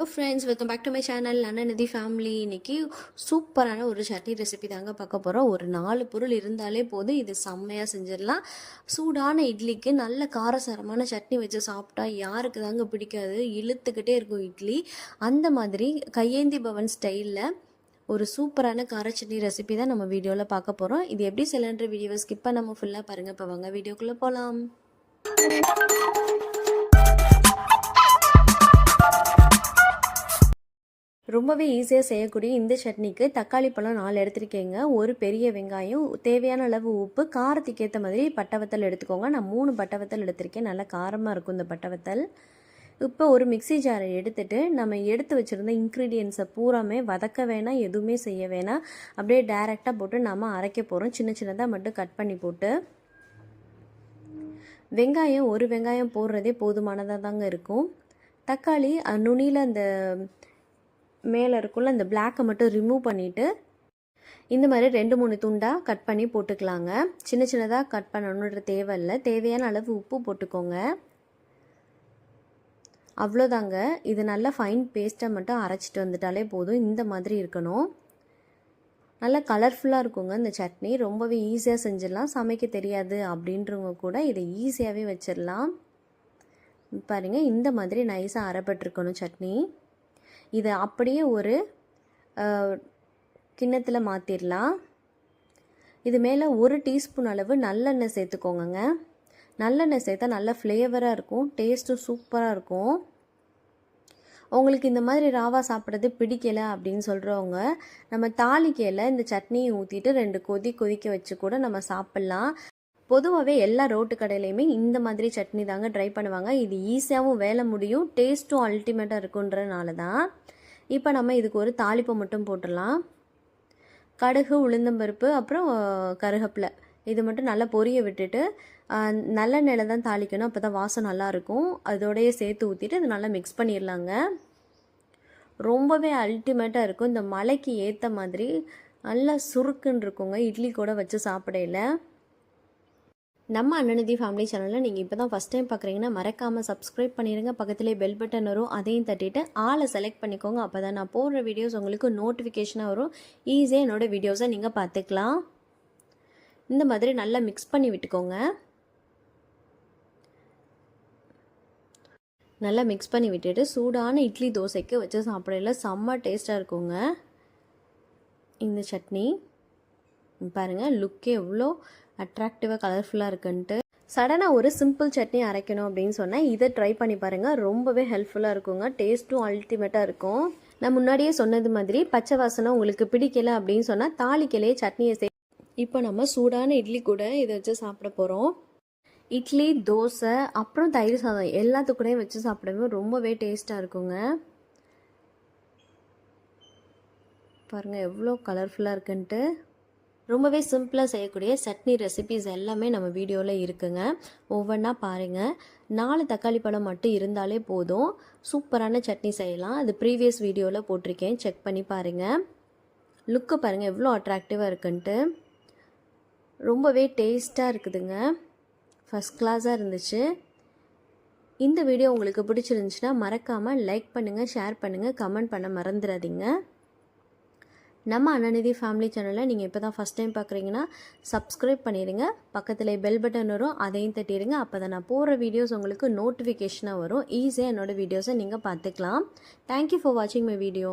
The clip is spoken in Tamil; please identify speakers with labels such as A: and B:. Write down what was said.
A: Hello friends welcome back to my channel Annanidhi family இன்னைக்கு சூப்பரான ஒரு சட்னி ரெசிபி தாங்க பார்க்க போகிறோம் ஒரு நாலு பொருள் இருந்தாலே போதும். இது செம்மையாக செஞ்சிடலாம். சூடான இட்லிக்கு நல்ல காரசாரமான சட்னி வச்சு சாப்பிட்டா யாருக்கு தாங்க பிடிக்காது? இழுத்துக்கிட்டே இருக்கும் இட்லி. அந்த மாதிரி கையேந்தி பவன் ஸ்டைலில் ஒரு சூப்பரான கார சட்னி ரெசிபி தான் நம்ம வீடியோவில் பார்க்க போகிறோம் இது எப்படி சிலண்டர் வீடியோவை ஸ்கிப் பண்ணாமல் ஃபுல்லாக பாருங்கள் இப்போ வாங்க வீடியோக்குள்ளே போகலாம் ரொம்பவே ஈஸியாக செய்யக்கூடிய இந்த சட்னிக்கு தக்காளி பழம் நாலு எடுத்துருக்கேங்க. ஒரு பெரிய வெங்காயம் தேவையான அளவு உப்பு காரத்துக்கு ஏற்ற மாதிரி பட்டவத்தல் எடுத்துக்கோங்க. நான் மூணு பட்டவத்தல் எடுத்திருக்கேன். நல்லா காரமாக இருக்கும் இந்த பட்டவத்தல் இப்போ ஒரு மிக்சி ஜாரை எடுத்துட்டு நம்ம எடுத்து வச்சுருந்த இன்க்ரீடியன்ஸை பூராமே வதக்க வேணாம் எதுவுமே செய்ய வேணாம். அப்படியே டைரெக்டாக போட்டு நம்ம அரைக்க போகிறோம் சின்ன சின்னதாக மட்டும் கட் பண்ணி போட்டு. வெங்காயம் ஒரு வெங்காயம் போடுறதே போதுமானதாக தாங்க இருக்கும். தக்காளி நுனியில் அந்த மேலே இருக்குள்ள இந்த பிளாக்கை மட்டும் ரிமூவ் பண்ணிவிட்டு இந்த மாதிரி ரெண்டு மூணு துண்டாக கட் பண்ணி போட்டுக்கலாங்க. சின்ன சின்னதாக கட் பண்ணணுன்ற தேவையில்லை. தேவையான அளவு உப்பு போட்டுக்கோங்க. அவ்வளோதாங்க. இது நல்லா ஃபைன் பேஸ்ட்டை மட்டும் அரைச்சிட்டு வந்துட்டாலே போதும். இந்த மாதிரி இருக்கணும். நல்லா கலர்ஃபுல்லாக இருக்குங்க இந்த சட்னி. ரொம்பவே ஈஸியாக செஞ்சிடலாம். சமைக்க தெரியாது அப்படின்றவங்க கூட இதை ஈஸியாகவே வச்சிடலாம். பாருங்கள் இந்த மாதிரி நைஸாக அரைப்பட்டிருக்கணும் சட்னி. இதை அப்படியே ஒரு கிண்ணத்தில் மாற்றிடலாம் இது மேலே ஒரு டீஸ்பூன் அளவு நல்லெண்ணெய் சேர்த்துக்கோங்கங்க. நல்லெண்ணெய் சேர்த்தா நல்ல ஃப்ளேவராக இருக்கும் டேஸ்ட்டும் சூப்பராக இருக்கும். உங்களுக்கு இந்த மாதிரி ராவா சாப்பிட்றது பிடிக்கலை அப்படின்னு சொல்கிறவங்க நம்ம தாளிக்கையில் இந்த சட்னியை ஊற்றிட்டு ரெண்டு கொதி கொதிக்க வச்சு கூட நம்ம சாப்பிட்லாம். பொதுவாகவே எல்லா ரோட்டு கடையிலையுமே இந்த மாதிரி சட்னி தாங்க ட்ரை பண்ணுவாங்க. இது ஈஸியாகவும் வேலை முடியும். டேஸ்ட்டும் அல்டிமேட்டாக இருக்குன்றனால தான் இப்போ நம்ம இதுக்கு ஒரு தாளிப்பை மட்டும் போட்டுடலாம். கடுகு உளுந்தம்பருப்பு அப்புறம் கருகப்பில். இது மட்டும் நல்லா பொரிய விட்டுட்டு நல்லெண்ணெயில் தான் தாளிக்கணும். அப்போ தான் வாசம் நல்லாயிருக்கும் அதோடையே சேர்த்து ஊற்றிட்டு இது நல்லா மிக்ஸ் பண்ணிடலாங்க. ரொம்பவே அல்டிமேட்டாக இருக்கும். இந்த மலைக்கு ஏற்ற மாதிரி நல்லா சுருக்குன்னு இருக்குங்க. இட்லி கூட வச்சு சாப்பிடையில. நம்ம அண்ணநிதி ஃபேமிலி சேனலில் நீங்கள் இப்போ தான் ஃபஸ்ட் டைம் பார்க்குறீங்கன்னா மறக்காமல் சப்ஸ்கிரைப் பண்ணிடுங்க பக்கத்துலேயே பெல் பட்டன் வரும். அதையும் தட்டிட்டு ஆளை செலக்ட் பண்ணிக்கோங்க. அப்போ தான் நான் போடுற வீடியோஸ் உங்களுக்கு நோட்டிஃபிகேஷனாக வரும். ஈஸியாக என்னோடய வீடியோஸை நீங்கள் பார்த்துக்கலாம் இந்த மாதிரி நல்லா மிக்ஸ் பண்ணி விட்டுக்கோங்க. நல்லா மிக்ஸ் பண்ணி விட்டுட்டு சூடான இட்லி தோசைக்கு வச்சு சாப்பிடல செம்ம டேஸ்ட்டாக இருக்குங்க. இந்த சட்னி. பாருங்கள் லுக்கே எவ்வளோ அட்ராக்டிவாக கலர்ஃபுல்லாக இருக்குன்ட்டு. சடனாக ஒரு சிம்பிள் சட்னி அரைக்கணும் அப்படின்னு சொன்னால் இதை ட்ரை பண்ணி பாருங்கள் ரொம்பவே ஹெல்ப்ஃபுல்லாக இருக்குங்க. டேஸ்ட்டும் அல்டிமேட்டாக இருக்கும். நான் முன்னாடியே சொன்னது மாதிரி பச்சை வாசனை உங்களுக்கு பிடிக்கல அப்படின்னு சொன்னால் தாளிக்கலையே சட்னியை சே இப்போ நம்ம சூடான இட்லி கூட இதை வச்சு சாப்பிட போகிறோம் இட்லி தோசை அப்புறம் தயிர் சாதம் எல்லாத்துக்கூடையும் வச்சு சாப்பிடவே ரொம்பவே டேஸ்ட்டாக இருக்குங்க. பாருங்கள் எவ்வளோ கலர்ஃபுல்லாக இருக்குன்ட்டு. ரொம்பவே சிம்பிளாக செய்யக்கூடிய சட்னி ரெசிபிஸ் எல்லாமே நம்ம வீடியோவில் இருக்குங்க. ஒவ்வொன்றா பாருங்கள் நாலு தக்காளி பழம் மட்டும் இருந்தாலே போதும். சூப்பரான சட்னி செய்யலாம். அது ப்ரீவியஸ் வீடியோவில் போட்டிருக்கேன். செக் பண்ணி பாருங்கள் லுக்கு பாருங்கள் எவ்வளோ அட்ராக்டிவாக இருக்குன்ட்டு. ரொம்பவே டேஸ்ட்டாக இருக்குதுங்க. ஃபஸ்ட் கிளாஸாக இருந்துச்சு. இந்த வீடியோ உங்களுக்கு பிடிச்சிருந்துச்சுன்னா மறக்காமல் லைக் பண்ணுங்கள் ஷேர் பண்ணுங்கள் கமெண்ட் பண்ண மறந்துடாதீங்க. நம்ம அண்ணநிதி ஃபேமிலி சேனலை நீங்கள் இப்போ தான் ஃபஸ்ட் டைம் பார்க்குறீங்கன்னா சப்ஸ்கிரைப் பண்ணிடுங்க. பக்கத்தில் பெல் பட்டன் வரும் அதையும் தட்டிடுங்க. அப்போ தான் நான் போகிற வீடியோஸ் உங்களுக்கு நோட்டிஃபிகேஷனாக வரும். ஈஸியாக என்னோடய வீடியோஸை நீங்கள் பார்த்துக்கலாம். தேங்க்யூ ஃபார் வாட்சிங் மை வீடியோ